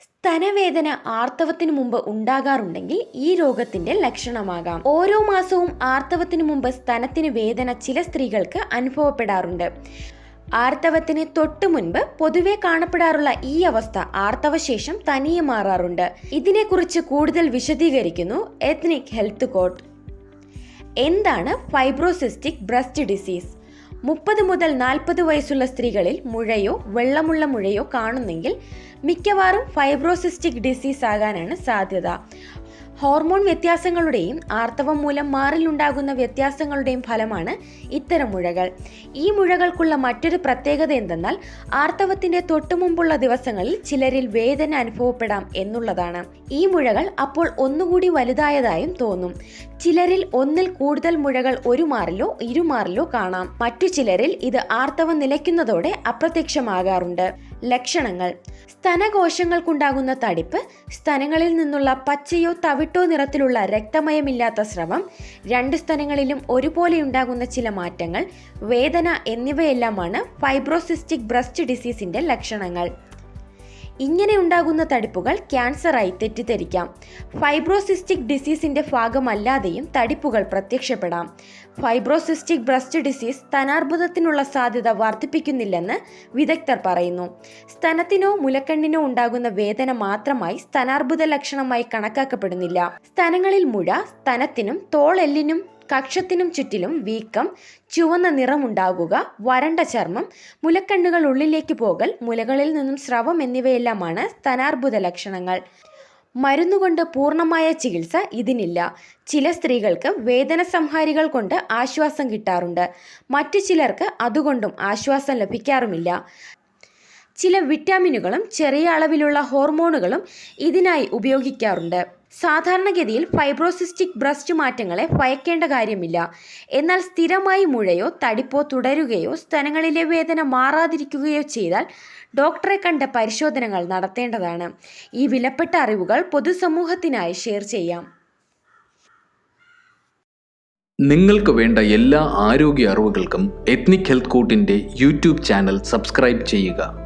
സ്തനവേദന ആർത്തവത്തിനു മുമ്പ് ഉണ്ടാകാറുണ്ടെങ്കിൽ ഈ രോഗത്തിന്റെ ലക്ഷണമാകാം. ഓരോ മാസവും ആർത്തവത്തിനു മുമ്പ് സ്തനത്തിന് വേദന ചില സ്ത്രീകൾക്ക് അനുഭവപ്പെടാറുണ്ട്. ആർത്തവത്തിന് തൊട്ടു മുൻപ് പൊതുവെ കാണപ്പെടാറുള്ള ഈ അവസ്ഥ ആർത്തവശേഷം തനിയെ മാറാറുണ്ട്. ഇതിനെക്കുറിച്ച് കൂടുതൽ വിശദീകരിക്കുന്നു എത്നിക് ഹെൽത്ത് കോഡ് എന്താണ് ഫൈബ്രോസിസ്റ്റിക് ബ്രസ്റ്റ് ഡിസീസ് മുപ്പത് മുതൽ നാൽപ്പത് വയസ്സുള്ള സ്ത്രീകളിൽ മുഴയോ വെള്ളമുള്ള മുഴയോ കാണുന്നെങ്കിൽ മിക്കവാറും ഫൈബ്രോസിസ്റ്റിക് ഡിസീസ് ആകാനാണ് സാധ്യത. ഹോർമോൺ വ്യത്യാസങ്ങളുടെയും ആർത്തവം മൂലം മാറിലുണ്ടാകുന്ന വ്യത്യാസങ്ങളുടെയും ഫലമാണ് ഇത്തരം മുഴകൾ. ഈ മുഴകൾക്കുള്ള മറ്റൊരു പ്രത്യേകത എന്തെന്നാൽ ആർത്തവത്തിന്റെ തൊട്ടുമുമ്പുള്ള ദിവസങ്ങളിൽ ചിലരിൽ വേദന അനുഭവപ്പെടാം എന്നുള്ളതാണ്. ഈ മുഴകൾ അപ്പോൾ ഒന്നുകൂടി വലുതായതായും തോന്നും. ചിലരിൽ ഒന്നിൽ കൂടുതൽ മുഴകൾ ഒരു മാറിലോ ഇരുമാറിലോ കാണാം. മറ്റു ചിലരിൽ ഇത് ആർത്തവം നിലയ്ക്കുന്നതോടെ അപ്രത്യക്ഷമാകാറുണ്ട്. ലക്ഷണങ്ങൾ. സ്തനകോശങ്ങൾക്കുണ്ടാകുന്ന തടിപ്പ് സ്തനങ്ങളിൽ നിന്നുള്ള പച്ചയോ തവിട്ടോ നിറത്തിലുള്ള രക്തമയമില്ലാത്ത സ്രവം രണ്ട് സ്തനങ്ങളിലും ഒരുപോലെ ഉണ്ടാകുന്ന ചില മാറ്റങ്ങൾ വേദന എന്നിവയെല്ലാമാണ് ഫൈബ്രോസിസ്റ്റിക് ബ്രസ്റ്റ് ഡിസീസിന്റെ ലക്ഷണങ്ങൾ. ഇങ്ങനെ ഉണ്ടാകുന്ന തടിപ്പുകൾ ക്യാൻസറായി തെറ്റിദ്ധരിക്കാം. ഫൈബ്രോസിസ്റ്റിക് ഡിസീസിന്റെ ഭാഗമല്ലാതെയും തടിപ്പുകൾ പ്രത്യക്ഷപ്പെടാം. ഫൈബ്രോസിസ്റ്റിക് ബ്രസ്റ്റ് ഡിസീസ് സ്തനാർബുദത്തിനുള്ള സാധ്യത വർദ്ധിപ്പിക്കുന്നില്ലെന്ന് വിദഗ്ധർ പറയുന്നു. സ്തനത്തിനോ മുലക്കണ്ണിനോ ഉണ്ടാകുന്ന വേദന മാത്രമായി സ്തനാർബുദ ലക്ഷണമായി കണക്കാക്കപ്പെടുന്നില്ല. സ്തനങ്ങളിൽ മുഴ സ്തനത്തിനും തോളെല്ലിനും കക്ഷത്തിനും ചുറ്റിലും വീക്കം ചുവന്ന നിറമുണ്ടാകുക വരണ്ട ചർമ്മം മുലക്കണ്ണുകൾ ഉള്ളിലേക്ക് പോകൽ മുലകളിൽ നിന്നും സ്രവം എന്നിവയെല്ലാമാണ് സ്തനാർബുദ ലക്ഷണങ്ങൾ. മരുന്നുകൊണ്ട് പൂർണമായ ചികിത്സ ഇതിനില്ല. ചില സ്ത്രീകൾക്ക് വേദന സംഹാരികൾ കൊണ്ട് ആശ്വാസം കിട്ടാറുണ്ട്. മറ്റു ചിലർക്ക് അതുകൊണ്ടും ആശ്വാസം ലഭിക്കാറുമില്ല. ചില വിറ്റാമിനുകളും ചെറിയ അളവിലുള്ള ഹോർമോണുകളും ഇതിനായി ഉപയോഗിക്കാറുണ്ട്. സാധാരണഗതിയിൽ ഫൈബ്രോസിസ്റ്റിക് ബ്രസ്റ്റ് മാറ്റങ്ങളെ ഭയക്കേണ്ട കാര്യമില്ല. എന്നാൽ സ്ഥിരമായി മുഴയോ തടിപ്പോ തുടരുകയോ സ്ഥലങ്ങളിലെ വേദന മാറാതിരിക്കുകയോ ചെയ്താൽ ഡോക്ടറെ കണ്ട പരിശോധനകൾ നടത്തേണ്ടതാണ്. ഈ വിലപ്പെട്ട അറിവുകൾ പൊതുസമൂഹത്തിനായി ഷെയർ ചെയ്യാം. നിങ്ങൾക്ക് വേണ്ട എല്ലാ ആരോഗ്യ അറിവുകൾക്കും എത്നിക് ഹെൽത്ത് കോട്ടിന്റെ യൂട്യൂബ് ചാനൽ സബ്സ്ക്രൈബ് ചെയ്യുക.